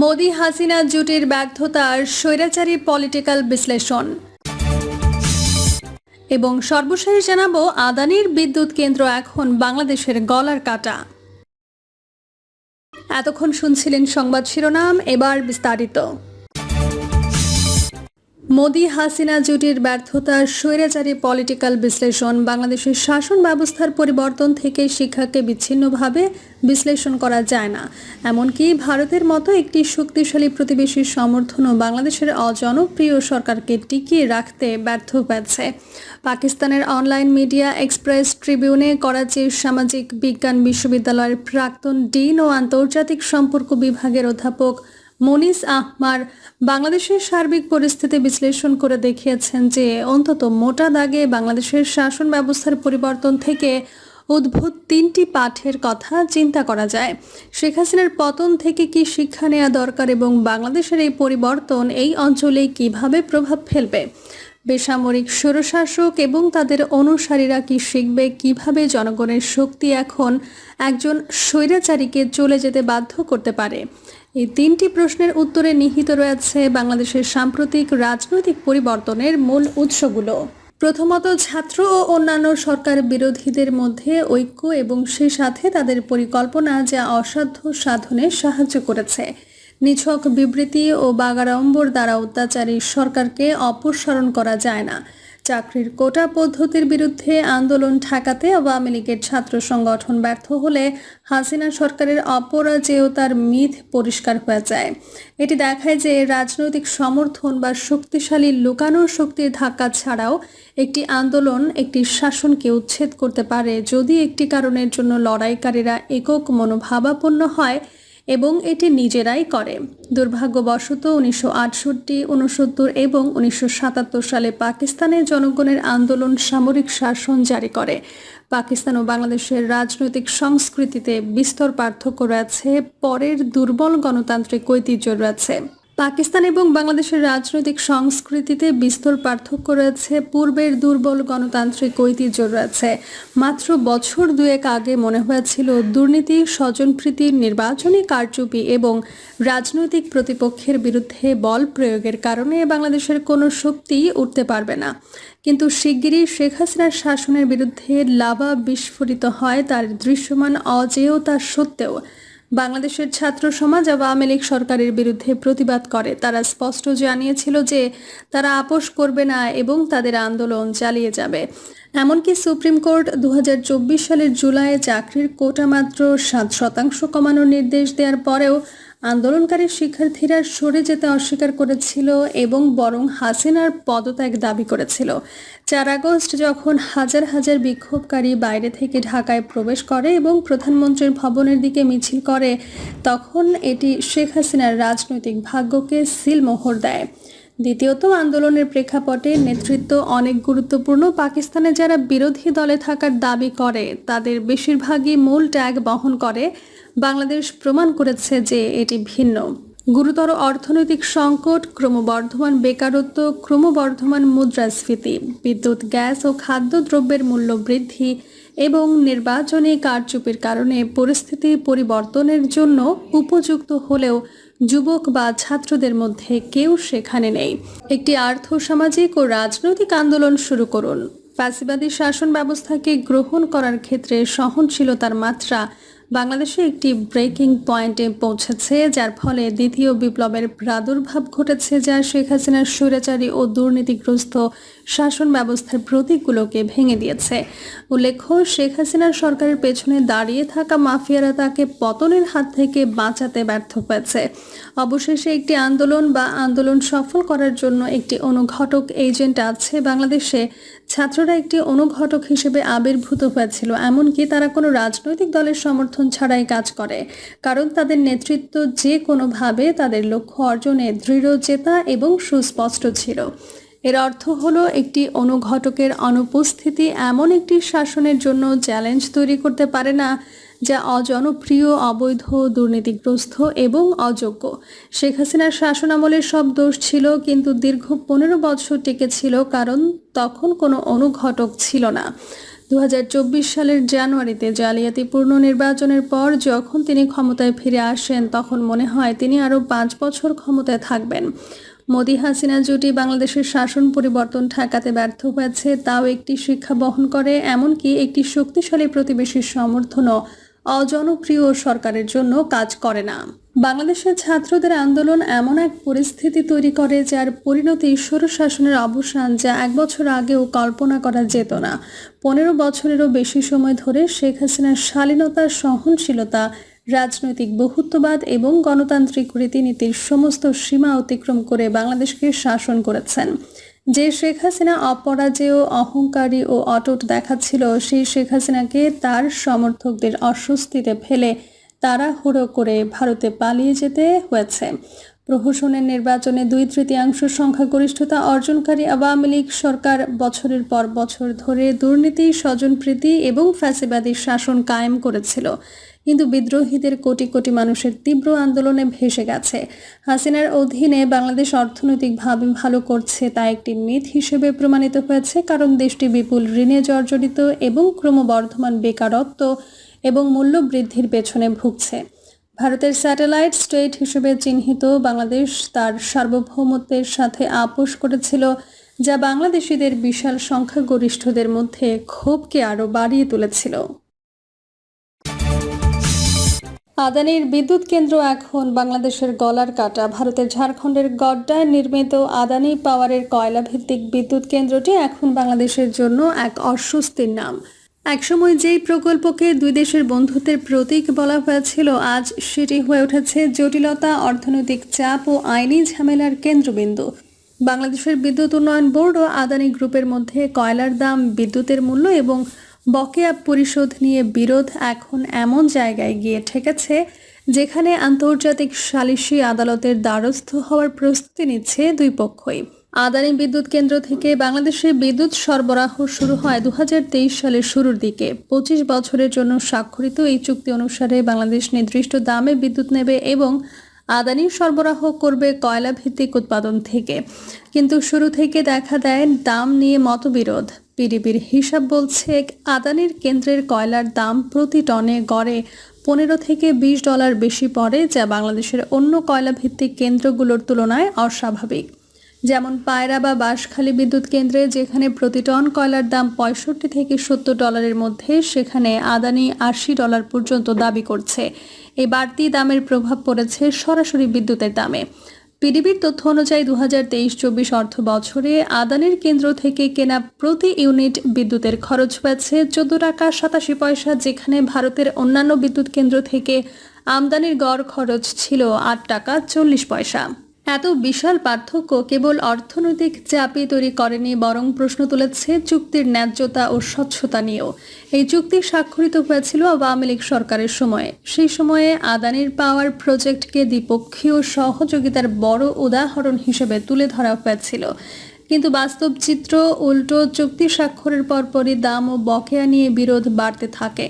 মোদি হাসিনা জুটির ব্যর্থতার স্বৈরাচারী পলিটিক্যাল বিশ্লেষণ। এবং সর্বশেষ জানাব, আদানির বিদ্যুৎ কেন্দ্র এখন বাংলাদেশের গলার কাটা। এতক্ষণ শুনছিলেন সংবাদ শিরোনাম, এবার বিস্তারিত। মোদি হাসিনা জুটির ব্যর্থতার স্বৈরাচারী পলিটিক্যাল বিশ্লেষণ বাংলাদেশের শাসন ব্যবস্থার পরিবর্তন থেকে শিক্ষাকে বিচ্ছিন্নভাবে বিশ্লেষণ করা যায় না। এমনকি ভারতের মতো একটি শক্তিশালী প্রতিবেশীর সমর্থনও বাংলাদেশের অজনপ্রিয় সরকারকে টিকিয়ে রাখতে ব্যর্থ হয়েছে। পাকিস্তানের অনলাইন মিডিয়া এক্সপ্রেস ট্রিবিউনে করাচির সামাজিক বিজ্ঞান বিশ্ববিদ্যালয়ের প্রাক্তন ডিন ও আন্তর্জাতিক সম্পর্ক বিভাগের অধ্যাপক মনিস আহমার বাংলাদেশের সার্বিক পরিস্থিতি বিশ্লেষণ করে দেখিয়েছেন যে অন্তত মোটা দাগে বাংলাদেশের শাসন ব্যবস্থার পরিবর্তন থেকে উদ্ভূত তিনটি পাঠের কথা চিন্তা করা যায়। শেখ হাসিনার পতন থেকে কি শিক্ষা নেওয়া দরকার এবং বাংলাদেশের এই পরিবর্তন এই অঞ্চলে কীভাবে প্রভাব ফেলবে? বেসামরিক স্বৈরশাসক এবং তাদের অনুসারীরা কি শিখবে? কীভাবে জনগণের শক্তি এখন একজন স্বৈরাচারীকে চলে যেতে বাধ্য করতে পারে? এই তিনটি প্রশ্নের উত্তরে নিহিত রয়েছে বাংলাদেশের সাম্প্রতিক রাজনৈতিক পরিবর্তনের মূল উৎসগুলো। প্রথমত, ছাত্র ও অন্যান্য সরকার বিরোধীদের মধ্যে ঐক্য এবং সেই সাথে তাদের পরিকল্পনা যা অসাধ্য সাধনে সাহায্য করেছে। নিছক বিবৃতি ও বাগাড়ম্বর দ্বারা অত্যাচারী সরকারকে অপসারণ করা যায় না। চাকরির কোটা পদ্ধতির বিরুদ্ধে আন্দোলন ঠেকাতে আওয়ামী লীগের ছাত্র সংগঠন ব্যর্থ হলে হাসিনা সরকারের অপরাজেয়তার মিথ পরিষ্কার হয়ে যায়। এটি দেখায় যে রাজনৈতিক সমর্থন বা শক্তিশালী লুকানো শক্তির ধাক্কা ছাড়াও একটি আন্দোলন একটি শাসনকে উচ্ছেদ করতে পারে। যদি একটি কারণের জন্য লড়াইকারীরা একক মনোভাবাপন্ন হয় এবং এটি নিজেরাই করে। দুর্ভাগ্যবশত উনিশশো আটষট্টি, উনসত্তর এবং উনিশশো সাতাত্তর সালে পাকিস্তানের জনগণের আন্দোলন সামরিক শাসন জারি করে। পাকিস্তান ও বাংলাদেশের রাজনৈতিক সংস্কৃতিতে বিস্তর পার্থক্য রয়েছে, পরের দুর্বল গণতান্ত্রিক ঐতিহ্য রয়েছে। পাকিস্তান এবং বাংলাদেশের রাজনৈতিক সংস্কৃতিতে বিস্তর পার্থক্য রয়েছে, পূর্বের দুর্বল গণতান্ত্রিক ঐতিহ্য রয়েছে। মাত্র বছর দুয়েক আগে মনে হয়েছিল দুর্নীতি, স্বজনপ্রীতি, নির্বাচনী কারচুপি এবং রাজনৈতিক প্রতিপক্ষের বিরুদ্ধে বল প্রয়োগের কারণে বাংলাদেশের কোনো শক্তি উঠতে পারবে না। কিন্তু শিগগিরই শেখ হাসিনার শাসনের বিরুদ্ধে লাভা বিস্ফোরিত হয়, তার দৃশ্যমান অজেয়তা সত্ত্বেও। বাংলাদেশের ছাত্র সমাজ আওয়ামী লীগ সরকারের বিরুদ্ধে প্রতিবাদ করে। তারা স্পষ্ট জানিয়েছিল যে তারা আপোষ করবে না এবং তাদের আন্দোলন চালিয়ে যাবে। এমনকি সুপ্রিম কোর্ট দু হাজার চব্বিশ সালের জুলাইয়ে চাকরির কোটা মাত্র সাত শতাংশ কমানোর নির্দেশ দেওয়ার পরেও আন্দোলনকারী শিক্ষার্থীরা সরে যেতে অস্বীকার করেছিল এবং বরং হাসিনার পদত্যাগ দাবি করেছিল। চার আগস্ট যখন হাজার হাজার বিক্ষোভকারী বাইরে থেকে ঢাকায় প্রবেশ করে এবং প্রধানমন্ত্রীর ভবনের দিকে মিছিল করে, তখন এটি শেখ হাসিনার রাজনৈতিক ভাগ্যকে সিলমোহর দেয়। দ্বিতীয়ত, আন্দোলনের প্রেক্ষাপটে নেতৃত্ব অনেক গুরুত্বপূর্ণ। পাকিস্তানে যারা বিরোধী দলে থাকার দাবি করে, তাদের বেশিরভাগই মূল ট্যাগ বহন করে বাংলাদেশ প্রমাণ করেছে যে এটি ভিন্ন। গুরুতর অর্থনৈতিক সংকট, ক্রমবর্ধমান বেকারত্ব, ক্রমবর্ধমান মুদ্রাস্ফীতি, বিদ্যুৎ, গ্যাস ও খাদ্যদ্রব্যের মূল্য বৃদ্ধি এবং নির্বাচনী কারচুপির কারণে পরিস্থিতি পরিবর্তনের জন্য উপযুক্ত হলেও যুবক বা ছাত্রদের মধ্যে কেউ সেখানে নেই। একটি আর্থসামাজিক ও রাজনৈতিক আন্দোলন শুরু করুন। ফ্যাসিবাদী শাসন ব্যবস্থাকে গ্রহণ করার ক্ষেত্রে সহনশীলতার মাত্রা বাংলাদেশে একটি ব্রেকিং পয়েন্টে পৌঁছেছে, যার ফলে দ্বিতীয় বিপ্লবের প্রাদুর্ভাব ঘটেছে, যা শেখ হাসিনার স্বৈরাচারী ও দুর্নীতিগ্রস্ত শাসন ব্যবস্থার প্রতীকগুলোকে ভেঙে দিয়েছে। উল্লেখ্য, শেখ হাসিনার সরকারের পেছনে দাঁড়িয়ে থাকা মাফিয়ারা তাকে পতনের হাত থেকে বাঁচাতে ব্যর্থ হয়েছে। অবশেষে একটি আন্দোলন বা আন্দোলন সফল করার জন্য একটি অনুঘটক এজেন্ট আছে। বাংলাদেশে ছাত্ররা একটি অনুঘটক হিসেবে আবির্ভূত হয়েছিল, এমনকি তারা কোনো রাজনৈতিক দলের সমর্থন ছাড়াই কাজ করে। কারণ তাদের নেতৃত্ব যে কোনোভাবে তাদের লক্ষ্য অর্জনে দৃঢ়, চেতা এবং সুস্পষ্ট ছিল। এর অর্থ হলো একটি অনুঘটকের অনুপস্থিতি এমন একটি শাসনের জন্য চ্যালেঞ্জ তৈরি করতে পারে না, যা অজনপ্রিয়, অবৈধ, দুর্নীতিগ্রস্ত এবং অযোগ্য। শেখ হাসিনার শাসনামলের সব দোষ ছিল, কিন্তু দীর্ঘ পনেরো বছর টিকেছিল কারণ তখন কোনো অনুঘটক ছিল না। দু হাজার চব্বিশ সালের জানুয়ারিতে জালিয়াতিপূর্ণ নির্বাচনের পর যখন তিনি ক্ষমতায় ফিরে আসেন, তখন মনে হয় তিনি আরও পাঁচ বছর ক্ষমতায় থাকবেন। মোদি হাসিনা জুটি বাংলাদেশের শাসন পরিবর্তন ঠেকাতে ব্যর্থ হয়েছে, তাও একটি শিক্ষা বহন করে, এমনকি একটি শক্তিশালী প্রতিবেশীর সমর্থনও অজনপ্রিয় সরকারের জন্য কাজ করে না। বাংলাদেশের ছাত্রদের আন্দোলন এমন এক পরিস্থিতি তৈরি করে, যার পরিণতি ঈশ্বর শাসনের অবসান যা এক বছর আগেও কল্পনা করা যেত না। পনেরো বছরেরও বেশি সময় ধরে শেখ হাসিনার শালীনতা সহনশীলতা রাজনৈতিক বহুত্ববাদ এবং গণতান্ত্রিক রীতিনীতির সমস্ত সীমা অতিক্রম করে বাংলাদেশকে শাসন করেছেন। যে শেখ হাসিনা অপরাজেয়, অহংকারী ও অটুট দেখাচ্ছিল, সেই শেখ হাসিনাকে তার সমর্থকদের অস্বস্তিতে ফেলে তাড়াহুড়ো করে ভারতে পালিয়ে যেতে হয়েছে। প্রহসনের নির্বাচনে দুই তৃতীয়াংশ সংখ্যাগরিষ্ঠতা অর্জনকারী আওয়ামী লীগ সরকার বছরের পর বছর ধরে দুর্নীতি, স্বজনপ্রীতি এবং ফ্যাসিবাদী শাসন কায়েম করেছিল। কিন্তু বিদ্রোহীদের কোটি কোটি মানুষের তীব্র আন্দোলনে ভেসে গেছে। হাসিনার অধীনে বাংলাদেশ অর্থনৈতিকভাবে ভালো করছে তা একটি মিথ হিসেবে প্রমাণিত হয়েছে, কারণ দেশটি বিপুল ঋণে জর্জরিত এবং ক্রমবর্ধমান বেকারত্ব এবং মূল্য বৃদ্ধির পেছনে ভুগছে। ভারতের স্যাটেলাইট স্টেট হিসেবে চিহ্নিত বাংলাদেশ তার সার্বভৌমত্বের সাথে আপোষ করেছিল, যা বাংলাদেশিদের বিশাল সংখ্যাগরিষ্ঠদের মধ্যে ক্ষোভকে আরও বাড়িয়ে তুলেছিল। আদানির বিদ্যুৎ কেন্দ্র এখন বাংলাদেশের গলার কাটা। ভারতের ঝাড়খণ্ডের গড্ডায় নির্মিত আদানি পাওয়ারের কয়লা ভিত্তিক বিদ্যুৎ কেন্দ্রটি এখন বাংলাদেশের জন্য এক অস্বস্তির নাম। একসময় যেই প্রকল্পকে দুই দেশের বন্ধুত্বের প্রতীক বলা হয়েছিল, আজ সেটি হয়ে উঠেছে জটিলতা, অর্থনৈতিক চাপ ও আইনি ঝামেলার কেন্দ্রবিন্দু। বাংলাদেশের বিদ্যুৎ উন্নয়ন বোর্ড ও আদানি গ্রুপের মধ্যে কয়লার দাম, বিদ্যুতের মূল্য এবং বকেয়া পরিশোধ নিয়ে বিরোধ এখন এমন জায়গায় গিয়ে ঠেকেছে, যেখানে আন্তর্জাতিক সালিসি আদালতের দ্বারস্থ হওয়ার প্রস্তুতি নিচ্ছে দুই পক্ষই। আদানি বিদ্যুৎ কেন্দ্র থেকে বাংলাদেশে বিদ্যুৎ সরবরাহ শুরু হয় দু হাজার তেইশ সালের শুরুর দিকে। পঁচিশ বছরের জন্য স্বাক্ষরিত এই চুক্তি অনুসারে বাংলাদেশ নির্দিষ্ট দামে বিদ্যুৎ নেবে এবং আদানি সরবরাহ করবে কয়লা ভিত্তিক উৎপাদন থেকে। কিন্তু শুরু থেকে দেখা দেয় দাম নিয়ে মতবিরোধ। পিডিবির হিসাব বলছে, আদানির কেন্দ্রের কয়লার দাম প্রতি টনে গড়ে পনেরো থেকে বিশ ডলার বেশি পড়ে, যা বাংলাদেশের অন্য কয়লা ভিত্তিক কেন্দ্রগুলোর তুলনায় অস্বাভাবিক। যেমন পায়রা বা বাঁশখালী বিদ্যুৎ কেন্দ্রে, যেখানে প্রতি টন কয়লার দাম পঁয়ষট্টি থেকে সত্তর ডলারের মধ্যে, সেখানে আদানি আশি ডলার পর্যন্ত দাবি করছে। এই বাড়তি দামের প্রভাব পড়েছে সরাসরি বিদ্যুতের দামে। পিডিবির তথ্য অনুযায়ী দু হাজার তেইশ চব্বিশ অর্থ বছরে আদানির কেন্দ্র থেকে কেনা প্রতি ইউনিট বিদ্যুতের খরচ হয়েছে চোদ্দ টাকা সাতাশি পয়সা, যেখানে ভারতের অন্যান্য বিদ্যুৎ কেন্দ্র থেকে আমদানির গড় খরচ ছিল আট টাকা চল্লিশ পয়সা। এত বিশাল পার্থক্য কেবল অর্থনৈতিক চাপই তৈরি করেনি বরং প্রশ্ন তুলেছে চুক্তির ন্যায্যতা ও স্বচ্ছতা নিয়েও। এই চুক্তি স্বাক্ষরিত হয়েছিল আওয়ামী লীগ সরকারের সময়ে। সেই সময়ে আদানির পাওয়ার প্রজেক্টকে দ্বিপক্ষীয় সহযোগিতার বড় উদাহরণ হিসেবে তুলে ধরা হয়েছিল। কিন্তু বাস্তব চিত্র উল্টো, চুক্তি স্বাক্ষরের পরপরই দাম ও বকেয়া নিয়ে বিরোধ বাড়তে থাকে।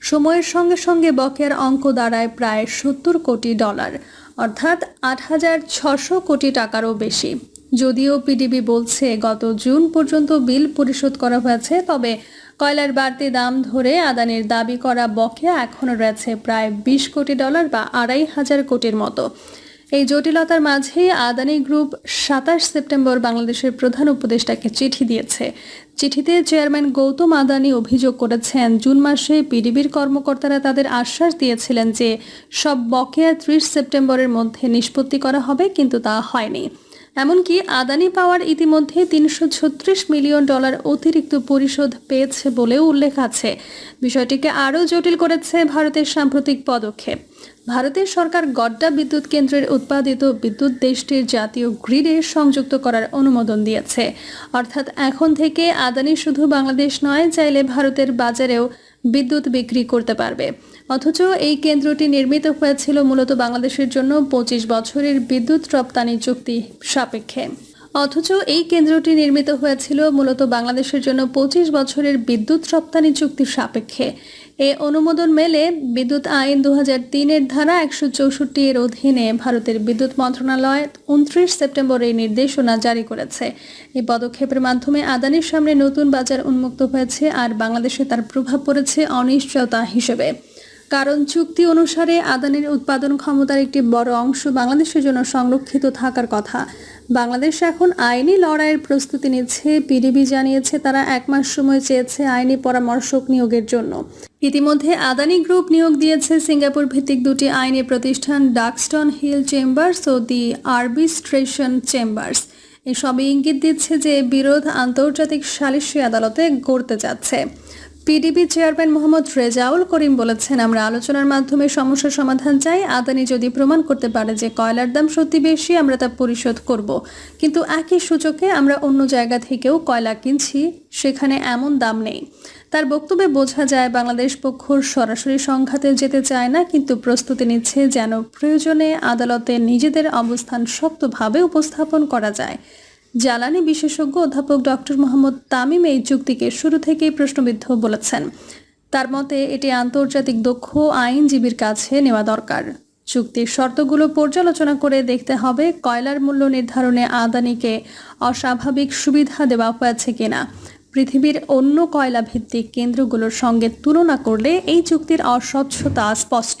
সময়ের সঙ্গে সঙ্গে বকেয়ার অঙ্ক দাঁড়ায় প্রায় সত্তর কোটি ডলার। অর্থাৎ আট হাজার ছশো কোটি টাকারও বেশি। যদিও পিডিবি বলছে গত জুন পর্যন্ত বিল পরিশোধ করা হয়েছে, তবে কয়লার বাড়তি দাম ধরে আদানির দাবি করা বকেয়া এখনও রয়েছে প্রায় বিশ কোটি ডলার বা আড়াই হাজার কোটির মতো। এই জটিলতার মাঝেই আদানি গ্রুপ সাতাশ সেপ্টেম্বর বাংলাদেশের প্রধান উপদেষ্টাকে চিঠি দিয়েছে। চিঠিতে চেয়ারম্যান গৌতম আদানি অভিযোগ করেছেন, জুন মাসে পিডিবির কর্মকর্তারা তাদের আশ্বাস দিয়েছিলেন যে সব বকেয়া ত্রিশ সেপ্টেম্বরের মধ্যে নিষ্পত্তি করা হবে, কিন্তু তা হয়নি। এমনকি আদানি পাওয়ার ইতিমধ্যে তিনশো ছত্রিশ মিলিয়ন ডলার অতিরিক্ত পরিশোধ পেয়েছে বলেও উল্লেখ আছে। বিষয়টিকে আরও জটিল করেছে ভারতের সাম্প্রতিক পদক্ষেপ। ভারতের সরকার গড্ডা বিদ্যুৎ কেন্দ্রের উৎপাদিত বিদ্যুৎ দেশটির জাতীয় গ্রিডে সংযুক্ত করার অনুমোদন দিয়েছে। অর্থাৎ এখন থেকে আদানি শুধু বাংলাদেশ নয়, চাইলে ভারতের বাজারেও বিদ্যুৎ বিক্রি করতে পারবে। অথচ এই কেন্দ্রটি নির্মিত হয়েছিল মূলত বাংলাদেশের জন্য পঁচিশ বছরের বিদ্যুৎ রপ্তানি চুক্তি সাপেক্ষে। অথচ এই কেন্দ্রটি নির্মিত হয়েছিল মূলত বাংলাদেশের জন্য পঁচিশ বছরের বিদ্যুৎ রপ্তানি চুক্তির সাপেক্ষে। এ অনুমোদন মেলে বিদ্যুৎ আইন দু তিনের ধারা একশো চৌষট্টি এর অধীনে ভারতের বিদ্যুৎ মন্ত্রণালয় উনত্রিশ সেপ্টেম্বর এই নির্দেশনা জারি করেছে। এই পদক্ষেপের মাধ্যমে আদানির সামনে নতুন বাজার উন্মুক্ত হয়েছে আর বাংলাদেশে তার প্রভাব পড়েছে অনিশ্চয়তা হিসেবে। কারণ চুক্তি অনুসারে আদানির উৎপাদন ক্ষমতার একটি বড় অংশ বাংলাদেশের জন্য সংরক্ষিত থাকার কথা। বাংলাদেশ এখন আইনি লড়াইয়ের প্রস্তুতি নিচ্ছে। পিডিবি জানিয়েছে তারা এক মাস সময় চেয়েছে আইনি পরামর্শক নিয়োগের জন্য। ইতিমধ্যে আদানি গ্রুপ নিয়োগ দিয়েছে সিঙ্গাপুর ভিত্তিক দুটি আইনি প্রতিষ্ঠান ডাকস্টন হিল চেম্বার্স ও দি আরবিস্ট্রেশন চেম্বার্স। এসবই ইঙ্গিত দিচ্ছে যে বিরোধ আন্তর্জাতিক সালিসি আদালতে গড়তে যাচ্ছে। পিডিবি চেয়ারম্যান মোহাম্মদ রেজাউল করিম বলেছেন, আমরা আলোচনার মাধ্যমে সমস্যার সমাধান চাই। আদানি যদি প্রমাণ করতে পারে যে কয়লার দাম সত্যি বেশি, আমরা তা পরিশোধ করব। কিন্তু একই সূচকে আমরা অন্য জায়গা থেকেও কয়লা কিনছি, সেখানে এমন দাম নেই। তার বক্তব্যে বোঝা যায়, বাংলাদেশ পক্ষ সরাসরি সংঘাতে যেতে চায় না, কিন্তু প্রস্তুতি নিচ্ছে যেন প্রয়োজনে আদালতে নিজেদের অবস্থান শক্তভাবে উপস্থাপন করা যায়। জ্বালানি বিশেষজ্ঞ অধ্যাপক ডক্টর মোহাম্মদ তামিম এই চুক্তিকে শুরু থেকেই প্রশ্নবিদ্ধ বলেছেন। তার মতে, এটি আন্তর্জাতিক দক্ষ, আইনজীবীর কাছে নেওয়া দরকার। চুক্তির শর্তগুলো পর্যালোচনা করে দেখতে হবে কয়লার মূল্য নির্ধারণে আদানিকে অস্বাভাবিক সুবিধা দেওয়া হয়েছে কিনা। পৃথিবীর অন্য কয়লা ভিত্তিক কেন্দ্রগুলোর সঙ্গে তুলনা করলে এই চুক্তির অস্বচ্ছতা স্পষ্ট।